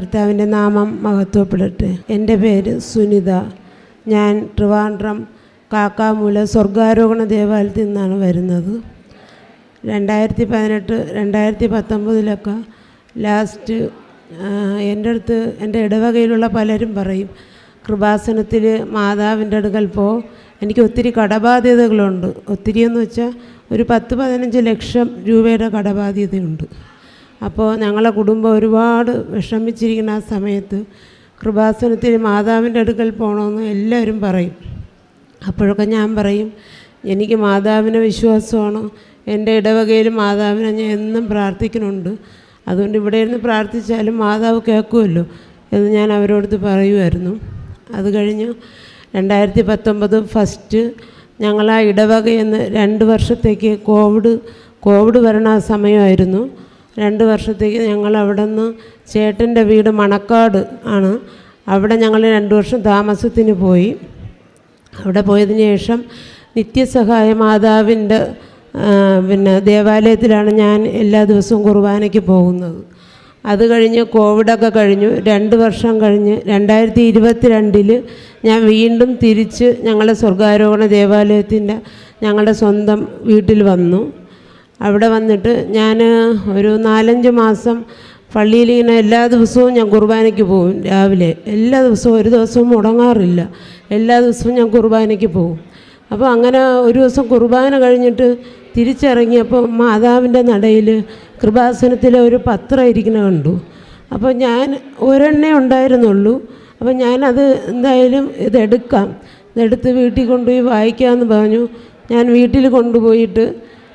കർത്താവിന്റെ നാമം മഹത്വപ്പെടട്ടെ. എന്റെ പേര് സുനിത. ഞാൻ ട്രിവാൻഡ്രം കാക്കാമൂല സ്വർഗാരോഹണ ദേവാലയത്തിൽ നിന്നാണ് വരുന്നത്. രണ്ടായിരത്തി പതിനെട്ട് രണ്ടായിരത്തി പത്തൊമ്പതിലൊക്കെ ലാസ്റ്റ് എന്റെ അടുത്ത് എന്റെ ഇടവകയിലുള്ള പലരും പറയും കൃപാസനത്തിൽ മാതാവിന്റെ അടുക്കൽ പോ. എനിക്ക് ഒത്തിരി കടബാധ്യതകളുണ്ട്. ഒത്തിരി എന്ന് വെച്ചാൽ ഒരു പത്ത് പതിനഞ്ച് ലക്ഷം രൂപയുടെ കടബാധ്യതയുണ്ട്. അപ്പോൾ ഞങ്ങളെ കുടുംബം ഒരുപാട് വിഷമിച്ചിരിക്കുന്ന ആ സമയത്ത് കൃപാസനത്തിൽ മാതാവിന്റെ അടുക്കൽ പോകണമെന്ന് എല്ലാവരും പറയും. അപ്പോഴൊക്കെ ഞാൻ പറയും എനിക്ക് മാതാവിനെ വിശ്വാസമാണ്. എന്റെ ഇടവകയിൽ മാതാവിനെ ഞാൻ എന്നും പ്രാർത്ഥിക്കുന്നുണ്ട്. അതുകൊണ്ട് ഇവിടെ ഇരുന്ന് പ്രാർത്ഥിച്ചാലും മാതാവ് കേൾക്കുമല്ലോ എന്ന് ഞാൻ അവരോട് പറയുമായിരുന്നു. അത് കഴിഞ്ഞ് രണ്ടായിരത്തി പത്തൊമ്പത് ഫസ്റ്റ് ഞങ്ങൾ ആ ഇടവകയെന്ന് രണ്ട് വർഷത്തേക്ക് കോവിഡ് കോവിഡ് വരണ സമയമായിരുന്നു. രണ്ട് വർഷത്തേക്ക് ഞങ്ങൾ അവിടെ നിന്ന് ചേട്ടന്റെ വീട് മണക്കാട് ആണ്. അവിടെ ഞങ്ങൾ രണ്ട് വർഷം താമസത്തിന് പോയി. അവിടെ പോയതിന് ശേഷം നിത്യസഹായ മാതാവിന്റെ പിന്നെ ദേവാലയത്തിലാണ് ഞാൻ എല്ലാ ദിവസവും കുർബാനയ്ക്ക് പോകുന്നത്. അത് കഴിഞ്ഞ് കോവിഡൊക്കെ കഴിഞ്ഞു. രണ്ട് വർഷം കഴിഞ്ഞ് രണ്ടായിരത്തി ഇരുപത്തി രണ്ടിൽ ഞാൻ വീണ്ടും തിരിച്ച് ഞങ്ങളുടെ സ്വർഗാരോഹണ ദേവാലയത്തിന്റെ ഞങ്ങളുടെ സ്വന്തം വീട്ടിൽ വന്നു. അവിടെ വന്നിട്ട് ഞാൻ ഒരു നാലഞ്ച് മാസം പള്ളിയിൽ ഇങ്ങനെ എല്ലാ ദിവസവും ഞാൻ കുർബാനയ്ക്ക് പോകും രാവിലെ. എല്ലാ ദിവസവും ഒരു ദിവസവും മുടങ്ങാറില്ല. എല്ലാ ദിവസവും ഞാൻ കുർബാനയ്ക്ക് പോകും. അപ്പോൾ അങ്ങനെ ഒരു ദിവസം കുർബാന കഴിഞ്ഞിട്ട് തിരിച്ചിറങ്ങിയപ്പോൾ മാതാവിന്റെ നടയിൽ കൃപാസനത്തിലെ ഒരു പത്രം ഇരിക്കുന്ന കണ്ടു. അപ്പോൾ ഞാൻ ഒരെണ്ണേ ഉണ്ടായിരുന്നുള്ളൂ. അപ്പോൾ ഞാനത് എന്തായാലും ഇതെടുക്കാം ഇതെടുത്ത് വീട്ടിൽ കൊണ്ടുപോയി വായിക്കാമെന്ന് പറഞ്ഞു. ഞാൻ വീട്ടിൽ കൊണ്ടുപോയിട്ട്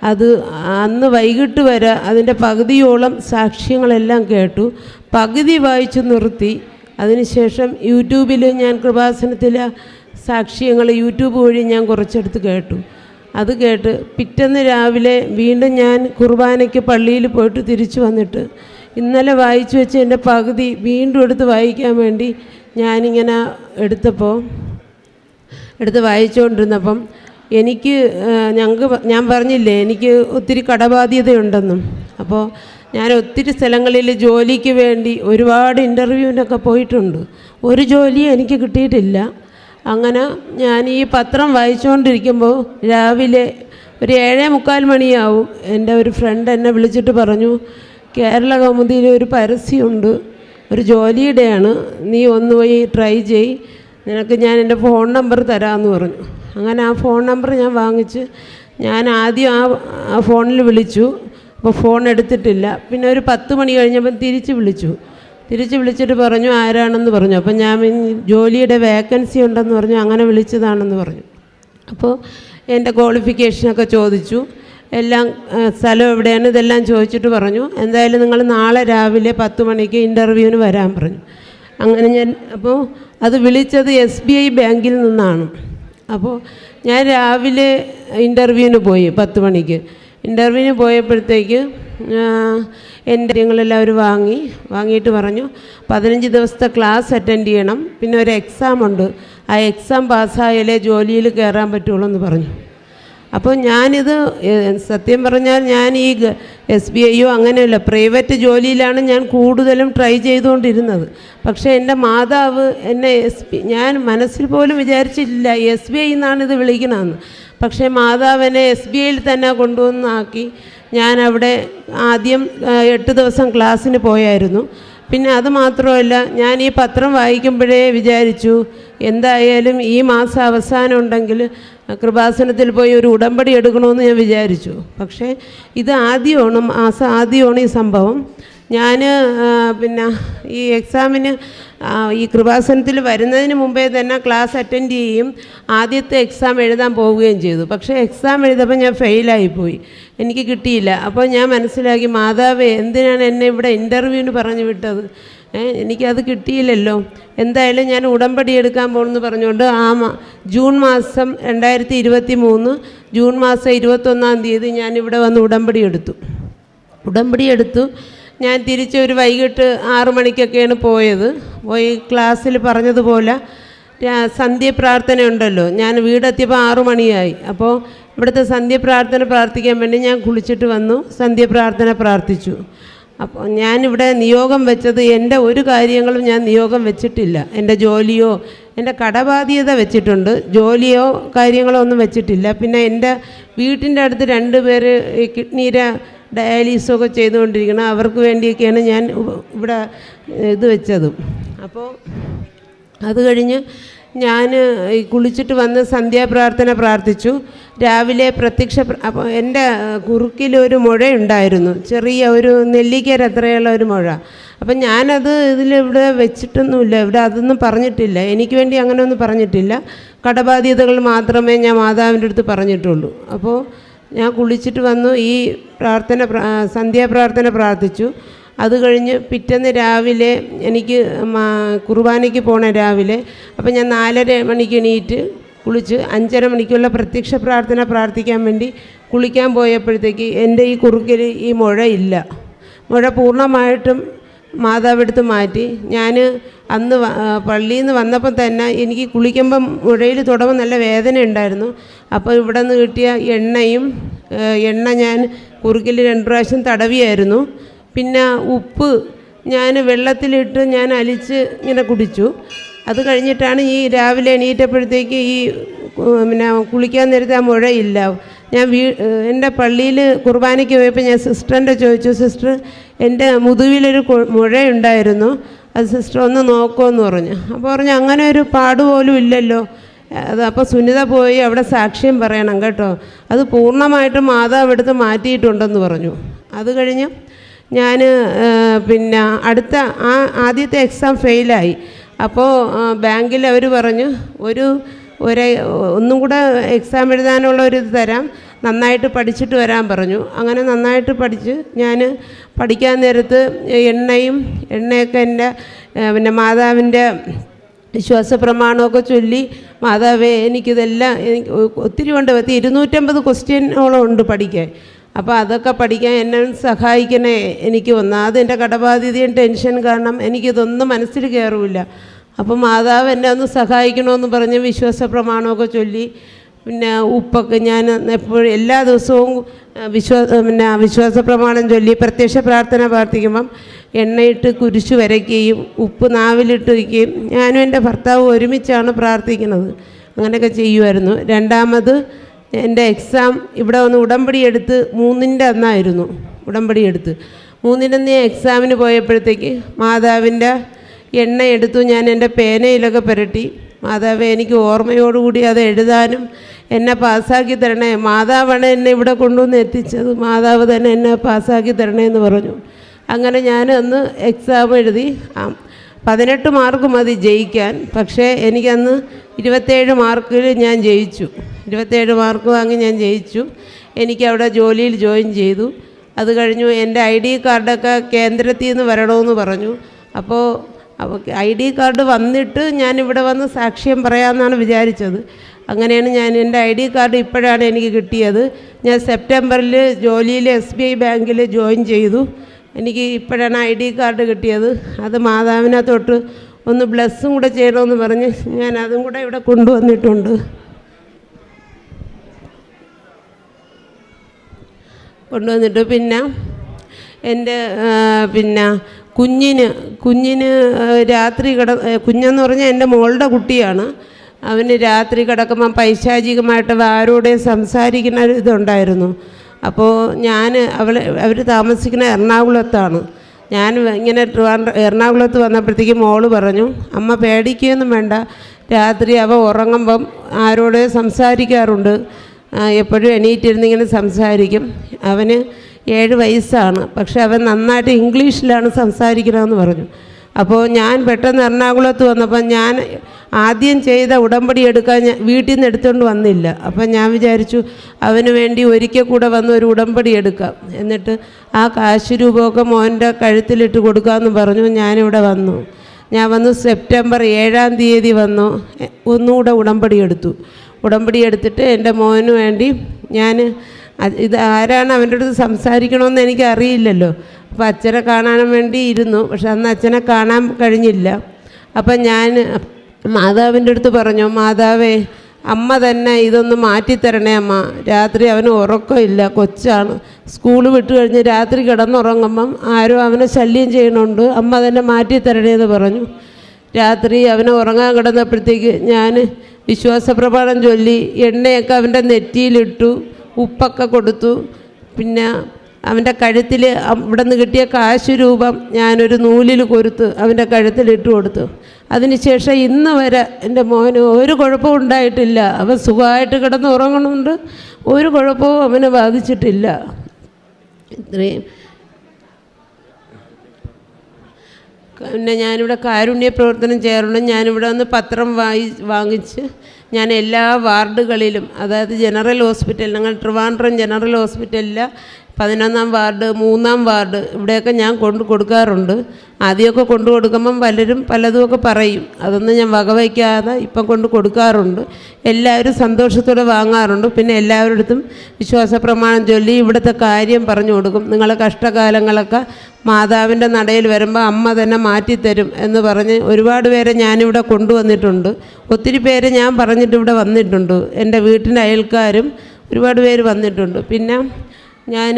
അത് അന്ന് വൈകിട്ട് വരെ അതിന്റെ പകുതിയോളം സാക്ഷ്യങ്ങളെല്ലാം കേട്ടു. പകുതി വായിച്ചു നിർത്തി. അതിനുശേഷം യൂട്യൂബിൽ ഞാൻ കൃപാസനത്തിലെ സാക്ഷ്യങ്ങൾ യൂട്യൂബ് വഴി ഞാൻ കുറച്ചെടുത്ത് കേട്ടു. അത് കേട്ട് പിറ്റന്ന് രാവിലെ വീണ്ടും ഞാൻ കുർബാനയ്ക്ക് പള്ളിയിൽ പോയിട്ട് തിരിച്ചു വന്നിട്ട് ഇന്നലെ വായിച്ചു വെച്ച എന്റെ പകുതി വീണ്ടും എടുത്ത് വായിക്കാൻ വേണ്ടി ഞാനിങ്ങനെ എടുത്തപ്പോൾ എടുത്ത് വായിച്ചുകൊണ്ടിരുന്നപ്പം എനിക്ക് ഞങ്ങൾക്ക് ഞാൻ പറഞ്ഞില്ലേ എനിക്ക് ഒത്തിരി കടബാധ്യതയുണ്ടെന്നും. അപ്പോൾ ഞാൻ ഒത്തിരി സ്ഥലങ്ങളിൽ ജോലിക്ക് വേണ്ടി ഒരുപാട് ഇന്റർവ്യൂവിനൊക്കെ പോയിട്ടുണ്ട്. ഒരു ജോലിയും എനിക്ക് കിട്ടിയിട്ടില്ല. അങ്ങനെ ഞാൻ ഈ പത്രം വായിച്ചുകൊണ്ടിരിക്കുമ്പോൾ രാവിലെ ഒരു ഏഴേ മുക്കാൽ മണിയാവും. എന്റെ ഒരു ഫ്രണ്ട് എന്നെ വിളിച്ചിട്ട് പറഞ്ഞു കേരള കൗമുദിയിൽ ഒരു പരസ്യമുണ്ട്. ഒരു ജോലിയുടെയാണ്. നീ ഒന്ന് പോയി ട്രൈ ചെയ്. നിനക്ക് ഞാൻ എന്റെ ഫോൺ നമ്പർ തരാമെന്ന് പറഞ്ഞു. അങ്ങനെ ആ ഫോൺ നമ്പർ ഞാൻ വാങ്ങിച്ച് ഞാൻ ആദ്യം ആ ആ ഫോണിൽ വിളിച്ചു. അപ്പോൾ ഫോൺ എടുത്തിട്ടില്ല. പിന്നെ ഒരു പത്ത് മണി കഴിഞ്ഞപ്പം തിരിച്ച് വിളിച്ചു. തിരിച്ച് വിളിച്ചിട്ട് പറഞ്ഞു ആരാണെന്ന് പറഞ്ഞു. അപ്പം ഞാൻ ജോലിയുടെ വേക്കൻസി ഉണ്ടെന്ന് പറഞ്ഞു അങ്ങനെ വിളിച്ചതാണെന്ന് പറഞ്ഞു. അപ്പോൾ എന്റെ ക്വാളിഫിക്കേഷനൊക്കെ ചോദിച്ചു. എല്ലാം സ്ഥലം എവിടെയാണ് ഇതെല്ലാം ചോദിച്ചിട്ട് പറഞ്ഞു. എന്തായാലും നിങ്ങൾ നാളെ രാവിലെ പത്ത് മണിക്ക് ഇന്റർവ്യൂവിന് വരാൻ പറഞ്ഞു. അങ്ങനെ ഞാൻ അപ്പോൾ അത് വിളിച്ചത് എസ് ബി ഐ ബാങ്കിൽ നിന്നാണ്. അപ്പോൾ ഞാൻ രാവിലെ ഇന്റർവ്യൂവിന് പോയി പത്ത് മണിക്ക്. ഇന്റർവ്യൂവിന് പോയപ്പോഴത്തേക്ക് എന്റെ കാര്യങ്ങളെല്ലാം അവർ വാങ്ങി വാങ്ങിയിട്ട് പറഞ്ഞു പതിനഞ്ച് ദിവസത്തെ ക്ലാസ് അറ്റൻഡ് ചെയ്യണം. പിന്നെ ഒരു എക്സാം ഉണ്ട്. ആ എക്സാം പാസ്സായാലേ ജോലിയിൽ കയറാൻ പറ്റുള്ളൂ എന്ന് പറഞ്ഞു. അപ്പോൾ ഞാനിത് സത്യം പറഞ്ഞാൽ ഞാൻ ഈ എസ് ബി ഐയോ അങ്ങനെയല്ല പ്രൈവറ്റ് ജോലിയിലാണ് ഞാൻ കൂടുതലും ട്രൈ ചെയ്തുകൊണ്ടിരുന്നത്. പക്ഷേ എന്റെ മാതാവ് എന്നെ എസ് ബി ഞാൻ മനസ്സിൽ പോലും വിചാരിച്ചിട്ടില്ല എസ് ബി ഐ എന്നാണ് ഇത് വിളിക്കണമെന്ന് പക്ഷേ മാതാവ് എന്നെ എസ് ബി ഐയിൽ തന്നെ കൊണ്ടുവന്നാക്കി. ഞാൻ അവിടെ ആദ്യം എട്ട് ദിവസം ക്ലാസ്സിന് പോയായിരുന്നു. പിന്നെ അത് മാത്രമല്ല ഞാൻ ഈ പത്രം വായിക്കുമ്പോഴേ വിചാരിച്ചു എന്തായാലും ഈ മാസം അവസാനം ഉണ്ടെങ്കിൽ കൃപാസനത്തിൽ പോയി ഒരു ഉടമ്പടി എടുക്കണമെന്ന് ഞാൻ വിചാരിച്ചു. പക്ഷേ ഇത് ആദ്യമാണ് മാസം ആദ്യമാണ് ഈ സംഭവം. ഞാൻ പിന്നെ ഈ എക്സാമിന് ഈ കൃപാസനത്തിൽ വരുന്നതിന് മുമ്പേ തന്നെ ക്ലാസ് അറ്റൻഡ് ചെയ്യും. ആദ്യത്തെ എക്സാം എഴുതാൻ പോവുകയും ചെയ്തു. പക്ഷേ എക്സാം എഴുതപ്പോൾ ഞാൻ ഫെയിലായിപ്പോയി എനിക്ക് കിട്ടിയില്ല. അപ്പോൾ ഞാൻ മനസ്സിലാക്കി മാതാവ് എന്തിനാണ് എന്നെ ഇവിടെ ഇന്റർവ്യൂവിന് പറഞ്ഞു വിട്ടത്? എനിക്കത് കിട്ടിയില്ലല്ലോ. എന്തായാലും ഞാൻ ഉടമ്പടി എടുക്കാൻ പോകുമെന്ന് പറഞ്ഞുകൊണ്ട് ആ മാ ജൂൺ മാസം രണ്ടായിരത്തി ഇരുപത്തി മൂന്ന് ജൂൺ മാസം ഇരുപത്തൊന്നാം തീയതി ഞാൻ ഇവിടെ വന്ന് ഉടമ്പടി എടുത്തു. ഉടമ്പടി എടുത്തു? ഞാൻ തിരിച്ച് ഒരു വൈകിട്ട് ആറു മണിക്കൊക്കെയാണ് പോയത്. പോയി ക്ലാസ്സിൽ പറഞ്ഞതുപോലെ സന്ധ്യപ്രാർത്ഥന സന്ധ്യ പ്രാർത്ഥന ഉണ്ടല്ലോ ഞാൻ വീടെത്തിയപ്പോൾ ആറു മണിയായി. അപ്പോൾ ഇവിടുത്തെ സന്ധ്യ പ്രാർത്ഥന പ്രാർത്ഥിക്കാൻ വേണ്ടി ഞാൻ കുളിച്ചിട്ട് വന്നു. സന്ധ്യ പ്രാർത്ഥന പ്രാർത്ഥിച്ചു. അപ്പോൾ ഞാനിവിടെ നിയോഗം വെച്ചത് എന്റെ ഒരു കാര്യങ്ങളും ഞാൻ നിയോഗം വെച്ചിട്ടില്ല. എന്റെ ജോലിയോ എന്റെ കടബാധ്യത വെച്ചിട്ടുണ്ട്. ജോലിയോ കാര്യങ്ങളോ ഒന്നും വെച്ചിട്ടില്ല. പിന്നെ എന്റെ വീട്ടിന്റെ അടുത്ത് രണ്ട് പേര് കിഡ്നീരെ ഡയാലിസൊക്കെ ചെയ്തുകൊണ്ടിരിക്കണം അവർക്ക് വേണ്ടിയൊക്കെയാണ് ഞാൻ ഇവിടെ ഇത് വെച്ചത്. അപ്പോൾ അത് കഴിഞ്ഞ് ഞാൻ കുളിച്ചിട്ട് വന്ന് സന്ധ്യാപ്രാർത്ഥന പ്രാർത്ഥിച്ചു. രാവിലെ പ്രത്യക്ഷ പ്ര- അപ്പോൾ എന്റെ കുറുക്കിലൊരു മുഴയുണ്ടായിരുന്നു. ചെറിയ ഒരു നെല്ലിക്കര അത്രയുള്ള ഒരു മുഴ. അപ്പം ഞാനത് ഇതിലിവിടെ വെച്ചിട്ടൊന്നുമില്ല. ഇവിടെ അതൊന്നും പറഞ്ഞിട്ടില്ല. എനിക്ക് വേണ്ടി അങ്ങനെ ഒന്നും പറഞ്ഞിട്ടില്ല. കടബാധ്യതകൾ മാത്രമേ ഞാൻ മാതാവിന്റെ അടുത്ത് പറഞ്ഞിട്ടുള്ളൂ. അപ്പോൾ ഞാൻ കുളിച്ചിട്ട് വന്നു. ഈ പ്രാർത്ഥന പ്ര- സന്ധ്യാപ്രാർത്ഥന പ്രാർത്ഥിച്ചു. അത് കഴിഞ്ഞ് പിറ്റേന്ന് രാവിലെ എനിക്ക് കുർബാനയ്ക്ക് പോണ രാവിലെ അപ്പം ഞാൻ നാലര മണിക്ക് എണീറ്റ് കുളിച്ച് അഞ്ചര മണിക്കുള്ള പ്രത്യക്ഷ പ്രാർത്ഥന പ്രാർത്ഥിക്കാൻ വേണ്ടി കുളിക്കാൻ പോയപ്പോഴത്തേക്ക് എന്റെ ഈ കുറുക്കിൽ ഈ മുഴ ഇല്ല. മുഴ പൂർണമായിട്ടും മാതാവെടുത്ത് മാറ്റി. ഞാൻ അന്ന് പള്ളിയിൽ നിന്ന് വന്നപ്പം തന്നെ എനിക്ക് കുളിക്കുമ്പം മുഴയിൽ തുടങ്ങും നല്ല വേദന ഉണ്ടായിരുന്നു. അപ്പോൾ ഇവിടെ നിന്ന് കിട്ടിയ എണ്ണയും എണ്ണ ഞാൻ കുറുക്കിൽ രണ്ട് പ്രാവശ്യം തടവിയായിരുന്നു. പിന്നെ ഉപ്പ് ഞാൻ വെള്ളത്തിലിട്ട് ഞാൻ അലിച്ച് ഇങ്ങനെ കുടിച്ചു. അത് കഴിഞ്ഞിട്ടാണ് ഈ രാവിലെ എണീറ്റപ്പോഴത്തേക്ക് ഈ പിന്നെ കുളിക്കാൻ നേരത്തെ ആ മുഴയില്ല. ഞാൻ വീ എന്റെ പള്ളിയിൽ കുർബാനയ്ക്ക് പോയപ്പോൾ ഞാൻ സിസ്റ്ററിന്റെ ചോദിച്ചു സിസ്റ്റർ എന്റെ മുതുവിലൊരു മുഴയുണ്ടായിരുന്നു. അത് സിസ്റ്റർ ഒന്ന് നോക്കുമെന്ന് പറഞ്ഞു. അപ്പോൾ പറഞ്ഞു അങ്ങനെ ഒരു പാട് പോലും ഇല്ലല്ലോ. അത് അപ്പോൾ സുനിത പോയി അവിടെ സാക്ഷ്യം പറയണം കേട്ടോ. അത് പൂർണമായിട്ടും മാതാവ് എടുത്ത് മാറ്റിയിട്ടുണ്ടെന്ന് പറഞ്ഞു. അത് കഴിഞ്ഞ് ഞാൻ പിന്നെ അടുത്ത ആ ആദ്യത്തെ എക്സാം ഫെയിലായി അപ്പോൾ ബാങ്കിൽ അവർ പറഞ്ഞു ഒരു ഒരേ ഒന്നും കൂടെ എക്സാം എഴുതാനുള്ള ഒരു ഇത് തരാം. നന്നായിട്ട് പഠിച്ചിട്ട് വരാൻ പറഞ്ഞു. അങ്ങനെ നന്നായിട്ട് പഠിച്ച് ഞാൻ പഠിക്കാൻ നേരത്ത് എണ്ണയും എണ്ണയൊക്കെ എന്റെ പിന്നെ മാതാവിന്റെ വിശ്വാസ പ്രമാണമൊക്കെ ചൊല്ലി മാതാവേ എനിക്കിതെല്ലാം എനിക്ക് ഒത്തിരി ഉണ്ട്. പത്തി ഇരുന്നൂറ്റമ്പത് ക്വസ്റ്റ്യനോളം ഉണ്ട് പഠിക്കാൻ. അപ്പോൾ അതൊക്കെ പഠിക്കാൻ എന്നെ സഹായിക്കണേ. എനിക്ക് ഒന്നാമത് എന്റെ കടബാധ്യതയും ടെൻഷൻ കാരണം എനിക്കിതൊന്നും മനസ്സിൽ കയറില്ല അപ്പോൾ മാതാവ് എന്നെ ഒന്ന് സഹായിക്കണമെന്ന് പറഞ്ഞ് വിശ്വാസ പ്രമാണമൊക്കെ ചൊല്ലി. പിന്നെ ഉപ്പൊക്കെ ഞാൻ എപ്പോഴും എല്ലാ ദിവസവും വിശ്വാസ പിന്നെ വിശ്വാസ പ്രമാണം ചൊല്ലി പ്രത്യക്ഷ പ്രാർത്ഥന പ്രാർത്ഥിക്കുമ്പം എണ്ണയിട്ട് കുരിശു വരയ്ക്കുകയും ഉപ്പ് നാവിലിട്ട് വയ്ക്കുകയും ഞാനും എന്റെ ഭർത്താവ് ഒരുമിച്ചാണ് പ്രാർത്ഥിക്കുന്നത്. അങ്ങനെയൊക്കെ ചെയ്യുമായിരുന്നു. രണ്ടാമത് എന്റെ എക്സാം ഇവിടെ വന്ന് ഉടമ്പടി എടുത്ത് മൂന്നിന്റെ അന്നായിരുന്നു ഉടമ്പടി എടുത്ത്. മൂന്നിന്റെ അന്ന് ഞാൻ എക്സാമിന് പോയപ്പോഴത്തേക്ക് മാതാവിന്റെ എണ്ണ എടുത്തു ഞാൻ എന്റെ പേനയിലൊക്കെ പുരട്ടി. മാതാവ് എനിക്ക് ഓർമ്മയോടുകൂടി അത് എഴുതാനും എന്നെ പാസ്സാക്കി തരണേ. മാതാവാണ് എന്നെ ഇവിടെ കൊണ്ടുവന്ന് എത്തിച്ചത്. മാതാവ് തന്നെ എന്നെ പാസ്സാക്കി തരണേ എന്ന് പറഞ്ഞു. അങ്ങനെ ഞാൻ അന്ന് എക്സാം എഴുതി. പതിനെട്ട് മാർക്ക് മതി ജയിക്കാൻ. പക്ഷേ എനിക്കന്ന് ഇരുപത്തേഴ് മാർക്കിൽ ഞാൻ ജയിച്ചു. ഇരുപത്തേഴ് മാർക്ക് വാങ്ങി ഞാൻ ജയിച്ചു. എനിക്ക് അവിടെ ജോലിയിൽ ജോയിൻ ചെയ്തു. അത് കഴിഞ്ഞു എന്റെ ഐ ഡി കാർഡൊക്കെ കേന്ദ്രത്തിൽ നിന്ന് വരണമെന്ന് പറഞ്ഞു. അപ്പോൾ ഐ ഡി കാർഡ് വന്നിട്ട് ഞാൻ ഇവിടെ വന്ന് സാക്ഷ്യം പറയാമെന്നാണ് വിചാരിച്ചത്. അങ്ങനെയാണ് ഞാൻ എന്റെ ഐ ഡി കാർഡ് ഇപ്പോഴാണ് എനിക്ക് കിട്ടിയത്. ഞാൻ സെപ്റ്റംബറിൽ ജോലിയിൽ എസ് ബി ഐ ബാങ്കിൽ ജോയിൻ ചെയ്തു. എനിക്ക് ഇപ്പോഴാണ് ഐ ഡി കാർഡ് കിട്ടിയത്. അത് മാതാവിനെ തൊട്ട് ഒന്ന് ബ്ലസ്സും കൂടെ ചെയ്യണമെന്ന് പറഞ്ഞ് ഞാൻ അതും കൂടെ ഇവിടെ കൊണ്ടുവന്നിട്ടുണ്ട്. കൊണ്ടുവന്നിട്ട് പിന്നെ എന്റെ പിന്നെ കുഞ്ഞിന് കുഞ്ഞിന് രാത്രി കിട കുഞ്ഞെന്ന് പറഞ്ഞാൽ എന്റെ മോളുടെ കുട്ടിയാണ്. അവന് രാത്രി കിടക്കുമ്പം പൈശാചികമായിട്ട് ആരോടെ സംസാരിക്കുന്ന ഇതുണ്ടായിരുന്നു. അപ്പോൾ ഞാൻ അവൾ അവർ താമസിക്കുന്ന എറണാകുളത്താണ്. ഞാൻ ഇങ്ങനെ എറണാകുളത്ത് വന്നപ്പോഴത്തേക്ക് മോൾ പറഞ്ഞു അമ്മ പേടിക്കുകയൊന്നും വേണ്ട. രാത്രി അവ ഉറങ്ങുമ്പം ആരോടെ സംസാരിക്കാറുണ്ട്. എപ്പോഴും എണീറ്റിരുന്ന് ഇങ്ങനെ സംസാരിക്കും. അവന് ഏഴ് വയസ്സാണ്. പക്ഷെ അവൻ നന്നായിട്ട് ഇംഗ്ലീഷിലാണ് സംസാരിക്കണമെന്ന് പറഞ്ഞു. അപ്പോൾ ഞാൻ പെട്ടെന്ന് എറണാകുളത്ത് വന്നപ്പോൾ ഞാൻ ആദ്യം ചെയ്ത ഉടമ്പടി എടുക്കാൻ ഞാൻ വീട്ടിൽ നിന്ന് എടുത്തുകൊണ്ട് വന്നില്ല. അപ്പം ഞാൻ വിചാരിച്ചു അവന് വേണ്ടി ഒരിക്കൽ കൂടെ വന്ന് ഒരു ഉടമ്പടി എടുക്കാം. എന്നിട്ട് ആ കാശ് രൂപമൊക്കെ മോന്റെ കഴുത്തിലിട്ട് കൊടുക്കാമെന്ന് പറഞ്ഞു. ഞാനിവിടെ വന്നു. ഞാൻ വന്നു സെപ്റ്റംബർ ഏഴാം തീയതി വന്നു. ഒന്നുകൂടെ ഉടമ്പടി എടുത്തു. ഉടമ്പടി എടുത്തിട്ട് എന്റെ മോന് വേണ്ടി ഞാൻ ഇത് ആരാണ് അവന്റെ അടുത്ത് സംസാരിക്കണമെന്ന് എനിക്ക് അറിയില്ലല്ലോ അപ്പോൾ അച്ഛനെ കാണാൻ വേണ്ടി ഇരുന്നു. പക്ഷെ അന്ന് അച്ഛനെ കാണാൻ കഴിഞ്ഞില്ല. അപ്പം ഞാൻ മാതാവിന്റെ അടുത്ത് പറഞ്ഞു മാതാവേ അമ്മ തന്നെ ഇതൊന്ന് മാറ്റിത്തരണേ അമ്മ. രാത്രി അവന് ഉറക്കമില്ല കൊച്ചാണ്. സ്കൂൾ വിട്ട് കഴിഞ്ഞ് രാത്രി കിടന്നുറങ്ങുമ്പം ആരും അവനെ ശല്യം ചെയ്യണുണ്ട് അമ്മ തന്നെ മാറ്റിത്തരണേ എന്ന് പറഞ്ഞു. രാത്രി അവൻ ഉറങ്ങാൻ കിടന്നപ്പോഴത്തേക്ക് ഞാൻ വിശ്വാസപ്രഭാതം ചൊല്ലി എണ്ണയൊക്കെ അവന്റെ നെറ്റിയിലിട്ടു ഉപ്പൊക്കെ കൊടുത്തു. പിന്നെ അവന്റെ കഴുത്തിൽ ഇവിടെ നിന്ന് കിട്ടിയ കാശ് രൂപം ഞാനൊരു നൂലിൽ കൊരുത്ത് അവന്റെ കഴുത്തിൽ ഇട്ട് കൊടുത്തു. അതിനുശേഷം ഇന്ന് വരെ എന്റെ മോന് ഒരു കുഴപ്പവും ഉണ്ടായിട്ടില്ല. അവൻ സുഖമായിട്ട് കിടന്ന് ഉറങ്ങണമുണ്ട്. ഒരു കുഴപ്പവും അവനെ ബാധിച്ചിട്ടില്ല. ഇത്രയും. പിന്നെ ഞാനിവിടെ കാരുണ്യ പ്രവർത്തനം ചെയ്യാറുണ്ട്. ഞാനിവിടെ വന്ന് പത്രം വായി വാങ്ങിച്ച് ഞാൻ എല്ലാ വാർഡുകളിലും അതായത് ജനറൽ ഹോസ്പിറ്റൽ ഞങ്ങൾ ട്രിവാൻഡ്രം ജനറൽ ഹോസ്പിറ്റലിലെ പതിനൊന്നാം വാർഡ് മൂന്നാം വാർഡ് ഇവിടെയൊക്കെ ഞാൻ കൊണ്ട് കൊടുക്കാറുണ്ട്. ആദ്യമൊക്കെ കൊണ്ടു കൊടുക്കുമ്പം പലരും പലതുമൊക്കെ പറയും. അതൊന്നും ഞാൻ വകവയ്ക്കാതെ ഇപ്പം കൊണ്ട് കൊടുക്കാറുണ്ട്. എല്ലാവരും സന്തോഷത്തോടെ വാങ്ങാറുണ്ട്. പിന്നെ എല്ലാവരുടെ അടുത്തും വിശ്വാസ പ്രമാണം ചൊല്ലി ഇവിടുത്തെ കാര്യം പറഞ്ഞു കൊടുക്കും. നിങ്ങളെ കഷ്ടകാലങ്ങളൊക്കെ മാതാവിന്റെ നടയിൽ വരുമ്പോൾ അമ്മ തന്നെ മാറ്റിത്തരും എന്ന് പറഞ്ഞ് ഒരുപാട് പേരെ ഞാനിവിടെ കൊണ്ടുവന്നിട്ടുണ്ട്. ഒത്തിരി പേര് ഞാൻ പറഞ്ഞിട്ട് ഇവിടെ വന്നിട്ടുണ്ട്. എന്റെ വീട്ടിന്റെ അയൽക്കാരും ഒരുപാട് പേര് വന്നിട്ടുണ്ട്. പിന്നെ ഞാൻ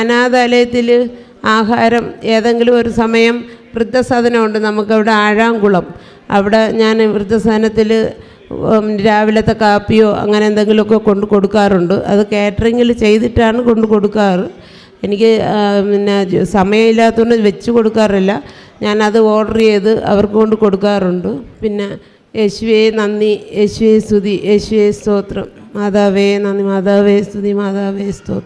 അനാഥാലയത്തിൽ ആഹാരം ഏതെങ്കിലും ഒരു സമയം വൃദ്ധസദനമുണ്ട് നമുക്കവിടെ ആഴാംകുളം അവിടെ ഞാൻ വൃദ്ധസദനത്തിൽ രാവിലത്തെ കാപ്പിയോ അങ്ങനെ എന്തെങ്കിലുമൊക്കെ കൊണ്ട് കൊടുക്കാറുണ്ട്. അത് കാറ്ററിങ്ങിൽ ചെയ്തിട്ടാണ് കൊണ്ട് കൊടുക്കാറ്. എനിക്ക് പിന്നെ സമയമില്ലാത്തതുകൊണ്ട് വെച്ച് കൊടുക്കാറില്ല. ഞാനത് ഓർഡർ ചെയ്ത് അവർക്ക് കൊണ്ട് കൊടുക്കാറുണ്ട്. പിന്നെ യേശുവേ നന്ദി യേശുവേ സ്തുതി യേശുവേ സ്തോത്രം. മാതാവേ നന്ദി മാതാവേ സ്തുതി മാതാവേ സ്തോത്രം.